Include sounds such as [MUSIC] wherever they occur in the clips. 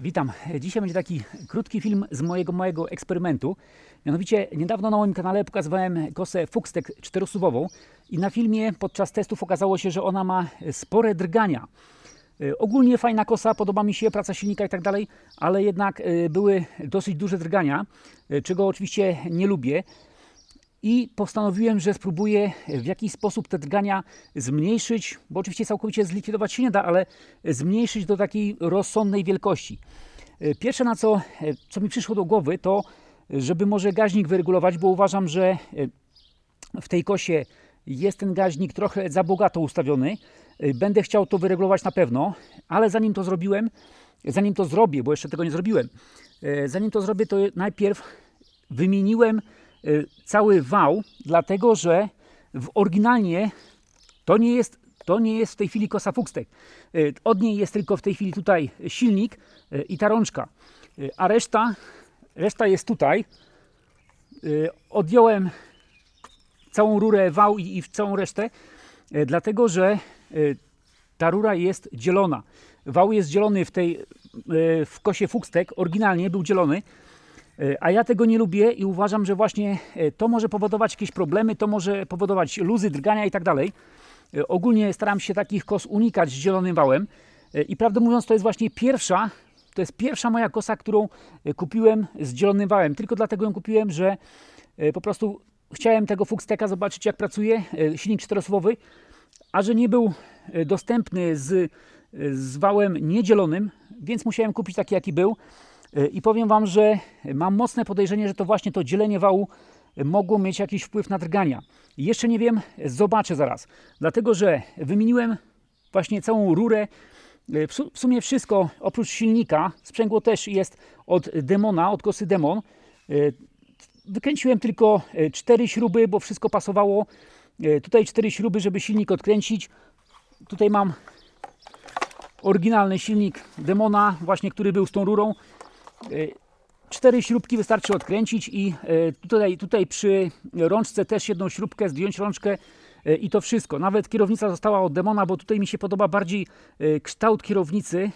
Witam. Dzisiaj będzie taki krótki film z mojego małego eksperymentu. Mianowicie niedawno na moim kanale pokazywałem kosę Fuxtech czterosuwową i na filmie podczas testów okazało się, że ona ma spore drgania. E, Ogólnie fajna kosa, podoba mi się praca silnika i tak dalej, ale jednak e, były dosyć duże drgania, e, czego oczywiście nie lubię. I postanowiłem, że spróbuję w jakiś sposób te drgania zmniejszyć, bo oczywiście całkowicie zlikwidować się nie da, ale zmniejszyć do takiej rozsądnej wielkości. E, Pierwsze na co, e, co mi przyszło do głowy, to żeby może gaźnik wyregulować, bo uważam, że e, w tej kosie jest ten gaźnik trochę za bogato ustawiony. E, Będę chciał to wyregulować na pewno, ale zanim to zrobiłem, zanim to zrobię, bo jeszcze tego nie zrobiłem, e, zanim to zrobię, to najpierw wymieniłem e, cały wał, dlatego że w oryginalnie to nie jest, to nie jest w tej chwili kosa Fuxtech. E, Od niej jest tylko w tej chwili tutaj silnik e, i ta rączka, a reszta, reszta jest tutaj. Odjąłem całą rurę, wał i, i całą resztę, dlatego że ta rura jest dzielona. Wał jest dzielony w tej, w kosie Fuxtech, oryginalnie był dzielony, a ja tego nie lubię i uważam, że właśnie e, to może powodować jakieś problemy, to może powodować luzy, drgania i tak dalej. E, Ogólnie staram się takich kos unikać z zielonym wałem E, i prawdę mówiąc to jest właśnie pierwsza, to jest pierwsza moja kosa, którą e, kupiłem z zielonym wałem. Tylko dlatego ją kupiłem, że e, po prostu chciałem tego Fuxtecha zobaczyć jak pracuje, e, silnik czterosuwowy, a że nie był e, dostępny z, e, z wałem niedzielonym, więc musiałem kupić taki jaki był. E, I powiem Wam, że mam mocne podejrzenie, że to właśnie to dzielenie wału e, mogło mieć jakiś wpływ na drgania. Jeszcze nie wiem, zobaczę zaraz. Dlatego, że wymieniłem właśnie całą rurę, E, w su- w sumie wszystko oprócz silnika. Sprzęgło też jest od Demona, od kosy Demon. Wykręciłem tylko cztery śruby, bo wszystko pasowało. Tutaj cztery śruby, żeby silnik odkręcić. Tutaj mam oryginalny silnik Demona, właśnie który był z tą rurą. E, Cztery śrubki wystarczy odkręcić i e, tutaj, tutaj przy rączce też jedną śrubkę, zdjąć rączkę e, i to wszystko. Nawet kierownica została od Demona, bo tutaj mi się podoba bardziej kształt kierownicy.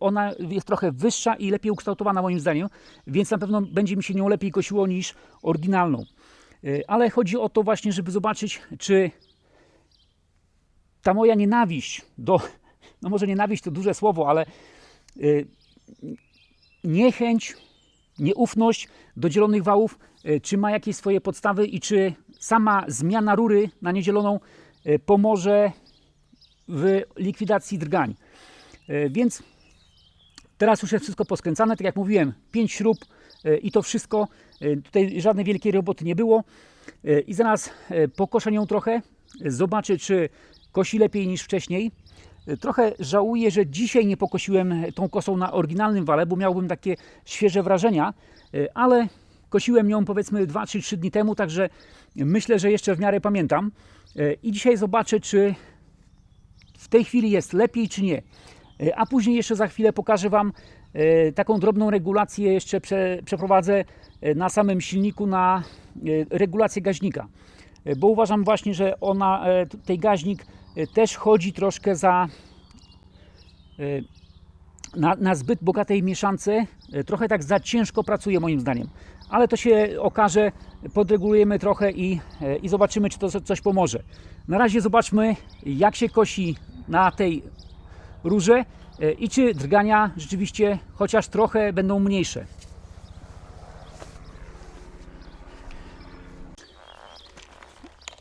Ona jest trochę wyższa i lepiej ukształtowana moim zdaniem, więc na pewno będzie mi się nią lepiej kosiło niż oryginalną. Ale chodzi o to właśnie, żeby zobaczyć, czy ta moja nienawiść do, no może nienawiść to duże słowo, ale y, niechęć, nieufność do dzielonych wałów, y, czy ma jakieś swoje podstawy i czy sama zmiana rury na niedzieloną y, pomoże w likwidacji drgań. Y, Więc teraz już jest wszystko poskręcane, tak jak mówiłem, 5 śrub i to wszystko. Tutaj żadnej wielkiej roboty nie było. I zaraz pokoszę nią trochę, zobaczę czy kosi lepiej niż wcześniej. Trochę żałuję, że dzisiaj nie pokosiłem tą kosą na oryginalnym wale, bo miałbym takie świeże wrażenia, y, ale kosiłem ją powiedzmy 2 czy 3 dni temu, także myślę, że jeszcze w miarę pamiętam. Y, I dzisiaj zobaczę, czy w tej chwili jest lepiej, czy nie. E, A później jeszcze za chwilę pokażę Wam e, taką drobną regulację, jeszcze prze, przeprowadzę e, na samym silniku na e, regulację gaźnika. E, Bo uważam właśnie, że ona, e, tutaj gaźnik e, też chodzi troszkę za e, na, na zbyt bogatej mieszance, e, trochę tak za ciężko pracuje moim zdaniem. Ale to się okaże, podregulujemy trochę i, i zobaczymy, czy to co- coś pomoże. Na razie zobaczmy, jak się kosi na tej rurze i czy drgania rzeczywiście chociaż trochę będą mniejsze.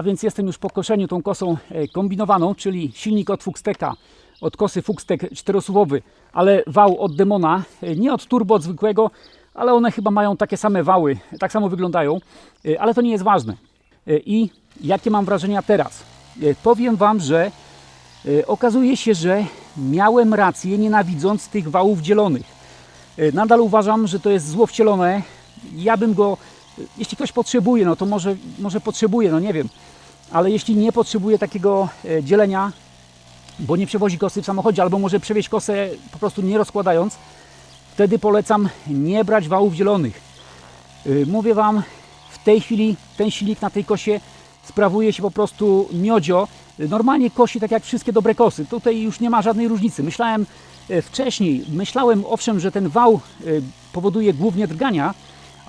A więc jestem już po koszeniu tą kosą e, kombinowaną, czyli silnik od Fuxtecha, od kosy Fuxtech czterosuwowy, ale wał od Demona, e, nie od turbo od zwykłego, ale one chyba mają takie same wały, tak samo wyglądają, e, ale to nie jest ważne. I jakie mam wrażenia teraz? Powiem Wam, że Okazuje się, że miałem rację nienawidząc tych wałów dzielonych. Nadal uważam, że to jest zło wcielone. Ja bym go, jeśli ktoś potrzebuje, no to może, może potrzebuje, no nie wiem. Ale jeśli nie potrzebuje takiego e, dzielenia, bo nie przewozi kosy w samochodzie, albo może przewieźć kosę po prostu nie rozkładając, wtedy polecam nie brać wałów dzielonych. Y, Mówię Wam, w tej chwili ten silnik na tej kosie sprawuje się po prostu miodzio. Normalnie kosi tak jak wszystkie dobre kosy. Tutaj już nie ma żadnej różnicy. Myślałem e, wcześniej, myślałem owszem, że ten wał e, powoduje głównie drgania,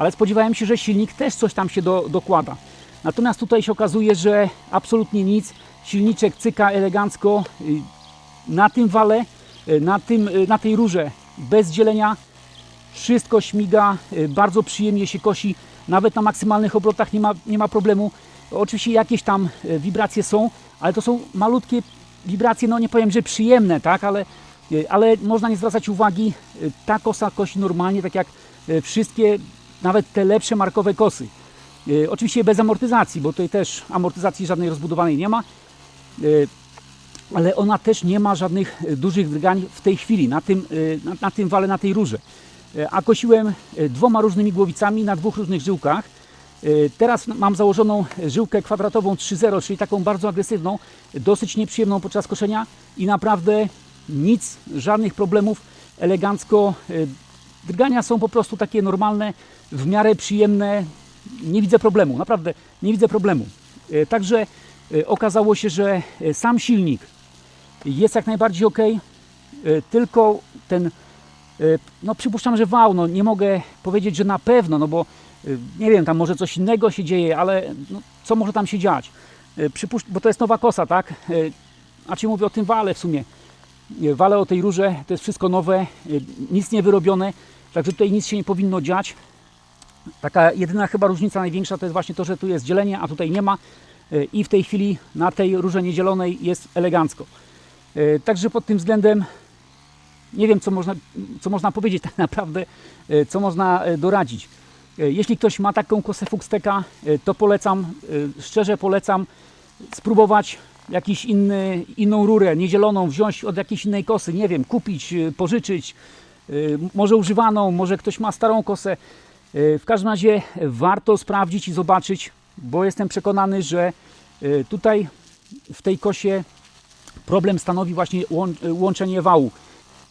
ale spodziewałem się, że silnik też coś tam się do, dokłada. Natomiast tutaj się okazuje, że absolutnie nic. Silniczek cyka elegancko y, na tym wale, y, na, tym, y, na tej rurze bez dzielenia. Wszystko śmiga, bardzo przyjemnie się kosi. Nawet na maksymalnych obrotach nie ma, nie ma problemu. Oczywiście jakieś tam wibracje są, ale to są malutkie wibracje, no nie powiem, że przyjemne, tak, ale, ale można nie zwracać uwagi. Ta kosa kosi normalnie, tak jak wszystkie, nawet te lepsze markowe kosy. Y, Oczywiście bez amortyzacji, bo tutaj też amortyzacji żadnej rozbudowanej nie ma, Y, ale ona też nie ma żadnych y, dużych drgań w tej chwili, na tym, na, na tym wale, na tej rurze. A kosiłem dwoma różnymi głowicami na dwóch różnych żyłkach. Teraz mam założoną żyłkę kwadratową 3.0, czyli taką bardzo agresywną, dosyć nieprzyjemną podczas koszenia i naprawdę nic, żadnych problemów, elegancko. Drgania są po prostu takie normalne, w miarę przyjemne, nie widzę problemu, naprawdę nie widzę problemu. E, Także e, okazało się, że e, sam silnik jest jak najbardziej ok, tylko ten, no przypuszczam, że wał, no nie mogę powiedzieć, że na pewno, no bo nie wiem, tam może coś innego się dzieje, ale no, co może tam się dziać? Przypuszcz, bo to jest nowa kosa, tak? A ci mówię o tym wale w sumie. E, Wale o tej rurze, to jest wszystko nowe, e, nic nie wyrobione, także tutaj nic się nie powinno dziać. Taka jedyna chyba różnica największa to jest właśnie to, że tu jest dzielenie, a tutaj nie ma E, i w tej chwili na tej rurze niedzielonej jest elegancko. Także pod tym względem nie wiem, co można, co można powiedzieć [LAUGHS] tak naprawdę, co można doradzić. Jeśli ktoś ma taką kosę Fuxteka, to polecam, szczerze polecam spróbować jakiś inny, inną rurę niezieloną, wziąć od jakiejś innej kosy, nie wiem, kupić, e, pożyczyć, e, może używaną, może ktoś ma starą kosę. E, W każdym razie warto sprawdzić i zobaczyć, bo jestem przekonany, że tutaj w tej kosie problem stanowi właśnie łą- łączenie wału.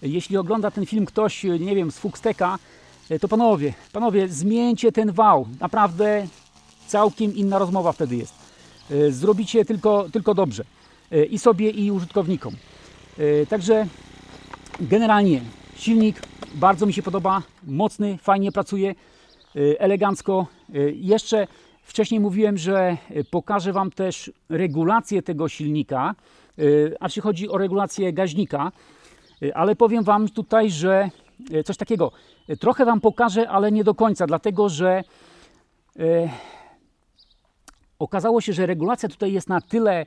Jeśli ogląda ten film ktoś, nie wiem, z Fuxteka, to panowie, panowie, zmieńcie ten wał. Naprawdę całkiem inna rozmowa wtedy jest. E, Zrobicie tylko, tylko dobrze. E, I sobie, i użytkownikom. E, Także generalnie silnik bardzo mi się podoba, mocny, fajnie pracuje, elegancko. Jeszcze wcześniej mówiłem, że pokażę Wam też regulację tego silnika, a czy chodzi o regulację gaźnika, ale powiem Wam tutaj, że coś takiego, trochę Wam pokażę, ale nie do końca, dlatego że okazało się, że regulacja tutaj jest na tyle,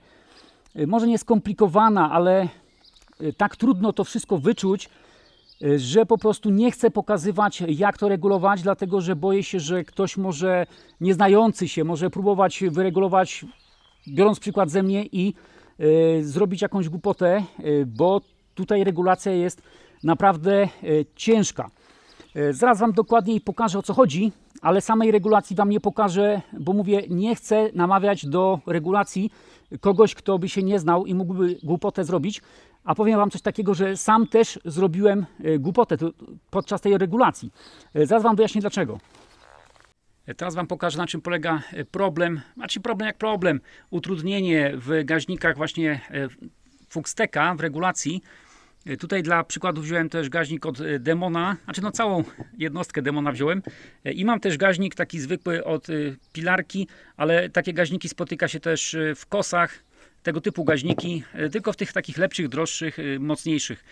y, może nie skomplikowana, ale y, tak trudno to wszystko wyczuć, y, że po prostu nie chcę pokazywać, jak to regulować, dlatego że boję się, że ktoś może nieznający się może próbować wyregulować, biorąc przykład ze mnie i y, zrobić jakąś głupotę, y, bo tutaj regulacja jest naprawdę y, ciężka. Y, Zaraz Wam dokładniej pokażę o co chodzi, ale samej regulacji Wam nie pokażę, bo mówię, nie chcę namawiać do regulacji kogoś, kto by się nie znał i mógłby głupotę zrobić. A powiem Wam coś takiego, że sam też zrobiłem y, głupotę podczas tej regulacji. Y, Zaraz Wam wyjaśnię dlaczego. Teraz Wam pokażę, na czym polega e, problem, znaczy problem jak problem, utrudnienie w gaźnikach właśnie e, Fuxteka w regulacji. E, Tutaj dla przykładu wziąłem też gaźnik od e, Demona, znaczy no całą jednostkę Demona wziąłem. E, i mam też gaźnik taki zwykły od Pilarki, ale takie gaźniki spotyka się też w kosach, tego typu gaźniki, tylko w tych takich lepszych, droższych, mocniejszych.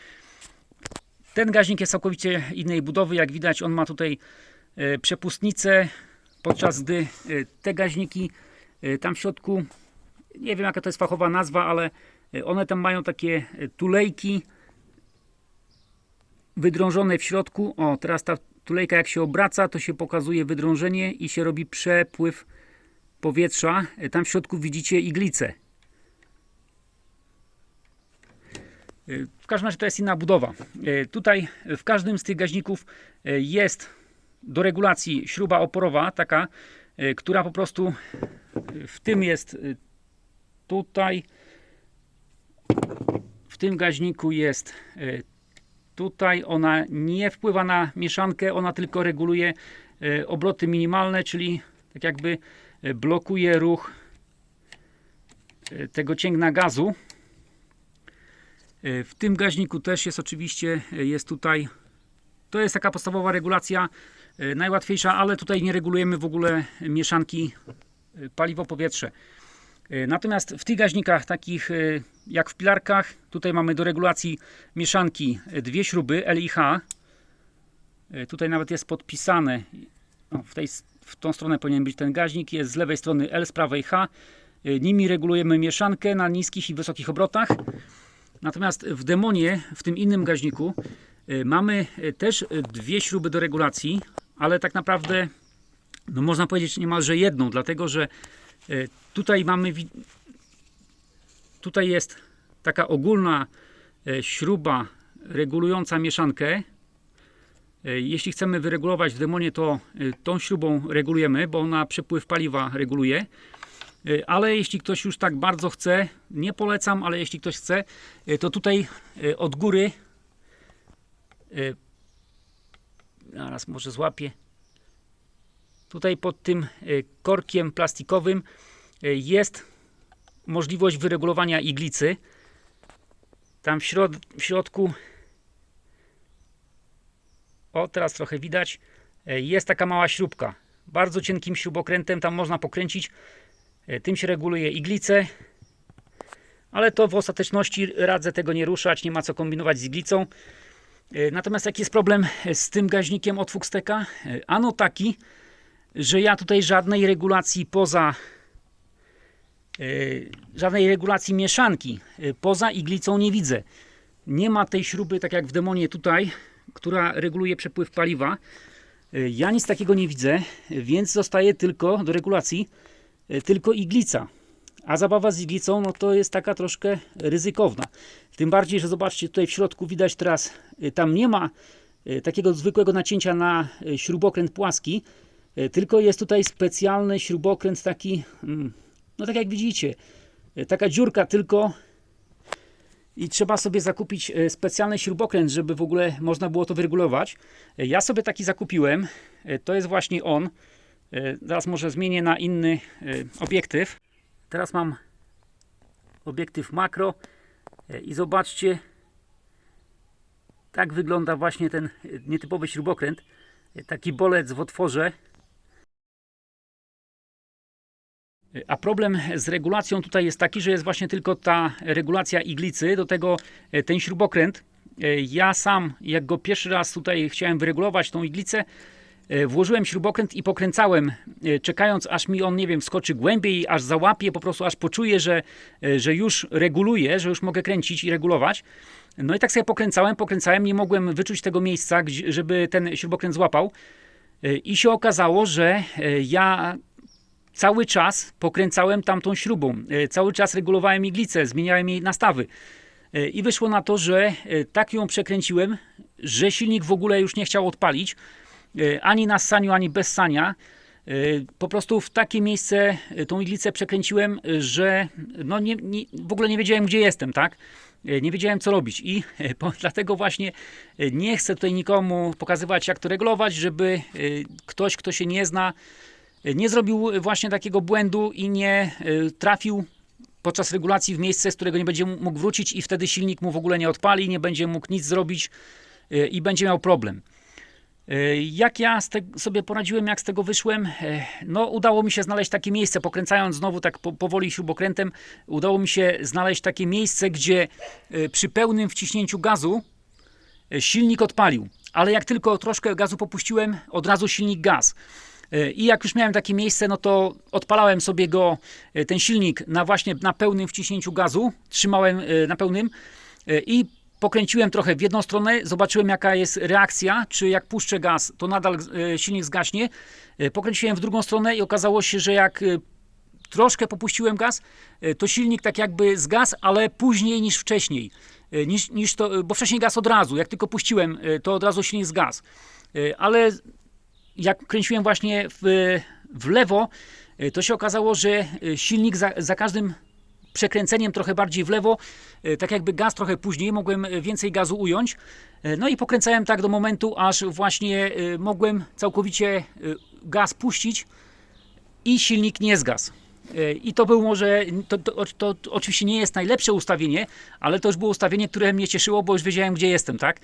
Ten gaźnik jest całkowicie innej budowy, jak widać on ma tutaj przepustnicę, podczas gdy te gaźniki tam w środku, nie wiem jaka to jest fachowa nazwa, ale one tam mają takie tulejki wydrążone w środku. O, teraz ta tulejka jak się obraca, to się pokazuje wydrążenie i się robi przepływ powietrza. E, Tam w środku widzicie iglicę. E, W każdym razie to jest inna budowa. E, Tutaj w każdym z tych gaźników jest do regulacji śruba oporowa, taka, która po prostu w tym jest tutaj, w tym gaźniku jest tutaj. Ona nie wpływa na mieszankę, ona tylko reguluje e, obroty minimalne, czyli tak jakby e, blokuje ruch e, tego cięgna gazu. W tym gaźniku też jest oczywiście, jest tutaj, to jest taka podstawowa regulacja, najłatwiejsza, ale tutaj nie regulujemy w ogóle mieszanki paliwo-powietrze. E, Natomiast w tych gaźnikach, takich e, jak w pilarkach, tutaj mamy do regulacji mieszanki e, dwie śruby L i H. Tutaj nawet jest podpisane, o, w, tej, w tą stronę powinien być ten gaźnik, jest z lewej strony L, z prawej H. Nimi regulujemy mieszankę na niskich i wysokich obrotach. Natomiast w demonie, w tym innym gaźniku, mamy też dwie śruby do regulacji, ale tak naprawdę, no można powiedzieć niemalże jedną, dlatego że tutaj mamy, tutaj jest taka ogólna e, śruba regulująca mieszankę. E, Jeśli chcemy wyregulować w demonie, to e, tą śrubą regulujemy, bo ona przepływ paliwa reguluje. E, Ale jeśli ktoś już tak bardzo chce, nie polecam, ale jeśli ktoś chce, e, to tutaj e, od góry, e, zaraz może złapię, tutaj pod tym e, korkiem plastikowym e, jest możliwość wyregulowania iglicy. Tam w, środ w środku, o teraz trochę widać, e, jest taka mała śrubka. Bardzo cienkim śrubokrętem tam można pokręcić. Tym się reguluje iglicę, ale to w ostateczności radzę tego nie ruszać, nie ma co kombinować z iglicą. Natomiast jaki jest problem z tym gaźnikiem od Fuxteka? Ano taki, że ja tutaj żadnej regulacji poza e, żadnej regulacji mieszanki e, poza iglicą nie widzę. Nie ma tej śruby, tak jak w demonie tutaj, która reguluje przepływ paliwa. E, Ja nic takiego nie widzę, więc zostaje tylko do regulacji tylko iglica. A zabawa z iglicą, no to jest taka troszkę ryzykowna. Tym bardziej, że zobaczcie, tutaj w środku widać teraz, tam nie ma takiego zwykłego nacięcia na śrubokręt płaski, tylko jest tutaj specjalny śrubokręt taki, mm, no tak jak widzicie, e, taka dziurka tylko i trzeba sobie zakupić e, specjalny śrubokręt, żeby w ogóle można było to wyregulować. E, Ja sobie taki zakupiłem, E, to jest właśnie on. E, Zaraz może zmienię na inny e, obiektyw. Teraz mam obiektyw makro e, i zobaczcie, tak wygląda właśnie ten e, nietypowy śrubokręt. E, Taki bolec w otworze. A problem z regulacją tutaj jest taki, że jest właśnie tylko ta regulacja iglicy, do tego e, ten śrubokręt. E, Ja sam, jak go pierwszy raz tutaj chciałem wyregulować tą iglicę, e, włożyłem śrubokręt i pokręcałem, czekając aż mi on, nie wiem, wskoczy głębiej, aż załapie, po prostu aż poczuję, że, że już reguluje, że już mogę kręcić i regulować. No i tak sobie pokręcałem, pokręcałem, nie mogłem wyczuć tego miejsca, żeby ten śrubokręt złapał. I się okazało, że ja cały czas pokręcałem tamtą śrubą, e, cały czas regulowałem iglicę, zmieniałem jej nastawy. E, I wyszło na to, że e, tak ją przekręciłem, że silnik w ogóle już nie chciał odpalić, ani na ssaniu, ani bez sania. Po prostu w takie miejsce tą iglicę przekręciłem, że no nie, nie, w ogóle nie wiedziałem, gdzie jestem, tak? Nie wiedziałem, co robić i [LAUGHS] po, dlatego właśnie nie chcę tutaj nikomu pokazywać, jak to regulować, żeby ktoś, kto się nie zna, nie zrobił właśnie takiego błędu i nie e, trafił podczas regulacji w miejsce, z którego nie będzie mógł wrócić i wtedy silnik mu w ogóle nie odpali, nie będzie mógł nic zrobić e, i będzie miał problem. E, Jak ja sobie poradziłem, jak z tego wyszłem? No, udało mi się znaleźć takie miejsce, pokręcając znowu tak po, powoli śrubokrętem, udało mi się znaleźć takie miejsce, gdzie przy pełnym wciśnięciu gazu silnik odpalił. Ale jak tylko troszkę gazu popuściłem, od razu silnik gaz. E, I jak już miałem takie miejsce, no to odpalałem sobie go, e, ten silnik na właśnie na pełnym wciśnięciu gazu, trzymałem e, na pełnym i pokręciłem trochę w jedną stronę, zobaczyłem jaka jest reakcja, czy jak puszczę gaz, to nadal silnik zgaśnie. Pokręciłem w drugą stronę i okazało się, że jak troszkę popuściłem gaz, to silnik tak jakby zgasł, ale później niż wcześniej. Niż, niż to, bo wcześniej gaz od razu, jak tylko puściłem, to od razu silnik zgasł. Ale jak kręciłem właśnie w, w lewo, e, to się okazało, że e, silnik za, za każdym przekręceniem trochę bardziej w lewo, e, tak jakby gaz trochę później, mogłem więcej gazu ująć. No i pokręcałem tak do momentu, aż właśnie mogłem całkowicie gaz puścić i silnik nie zgasł. I to był może, to, to, to, to oczywiście nie jest najlepsze ustawienie, ale to już było ustawienie, które mnie cieszyło, bo już wiedziałem, gdzie jestem, tak?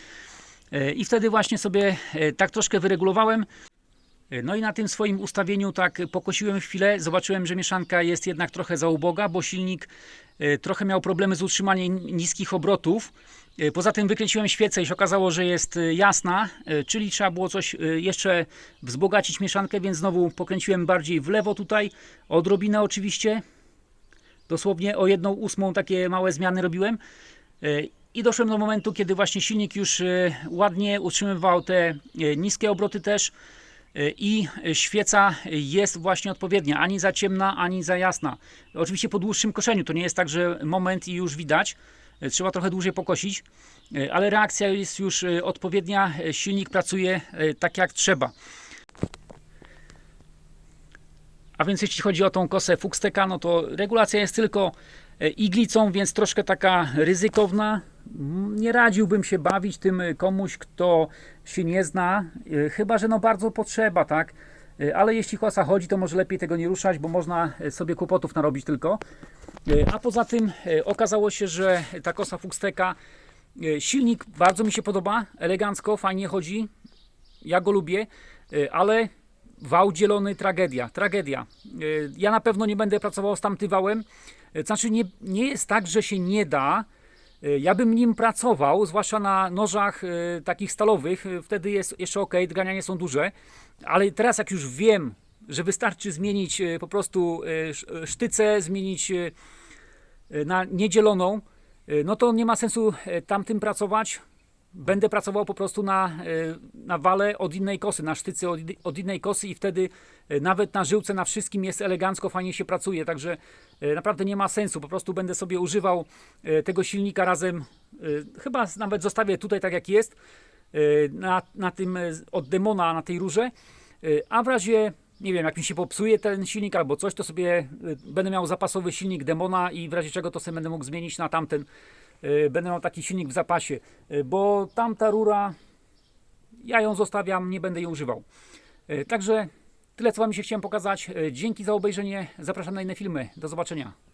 I wtedy właśnie sobie tak troszkę wyregulowałem. No i na tym swoim ustawieniu tak pokosiłem chwilę, zobaczyłem, że mieszanka jest jednak trochę za uboga, bo silnik e, trochę miał problemy z utrzymaniem niskich obrotów. E, Poza tym wykręciłem świecę i się okazało, że jest e, jasna, czyli trzeba było coś jeszcze wzbogacić mieszankę, więc znowu pokręciłem bardziej w lewo tutaj, odrobinę oczywiście. Dosłownie o jedną ósmą takie małe zmiany robiłem. I doszłem do momentu, kiedy właśnie silnik już ładnie utrzymywał te niskie obroty też i świeca jest właśnie odpowiednia, ani za ciemna, ani za jasna. Oczywiście po dłuższym koszeniu, to nie jest tak, że moment i już widać, E, trzeba trochę dłużej pokosić, e, ale reakcja jest już odpowiednia, silnik pracuje tak jak trzeba. A więc jeśli chodzi o tą kosę Fuxteka, no to regulacja jest tylko iglicą, więc troszkę taka ryzykowna. Nie radziłbym się bawić tym e, komuś, kto się nie zna, e, chyba że no bardzo potrzeba, tak? E, Ale jeśli kosa chodzi, to może lepiej tego nie ruszać, bo można sobie kłopotów narobić tylko. A poza tym okazało się, że ta kosa Fuxteka, silnik bardzo mi się podoba, elegancko, fajnie chodzi, ja go lubię, ale wał dzielony tragedia, tragedia. Ja na pewno nie będę pracował z tamtym wałem, znaczy nie, nie jest tak, że się nie da, ja bym nim pracował, zwłaszcza na nożach e, takich stalowych, e, wtedy jest jeszcze ok, drgania nie są duże, ale teraz jak już wiem, że wystarczy zmienić po prostu sz- sztycę, zmienić na niedzieloną, no to nie ma sensu tamtym pracować. Będę pracował po prostu na, e, na wale od innej kosy, na sztycy od, od innej kosy i wtedy e, nawet na żyłce, na wszystkim jest elegancko, fajnie się pracuje, także e, naprawdę nie ma sensu. Po prostu będę sobie używał tego silnika razem, chyba nawet zostawię tutaj tak jak jest, na, na tym od demona, na tej rurze, a w razie nie wiem, jak mi się popsuje ten silnik albo coś, to sobie będę miał zapasowy silnik Demona i w razie czego to sobie będę mógł zmienić na tamten. Y, Będę miał taki silnik w zapasie, y, bo tamta rura, ja ją zostawiam, nie będę jej używał. Y, Także tyle, co Wam się chciałem pokazać. Dzięki za obejrzenie, zapraszam na inne filmy. Do zobaczenia.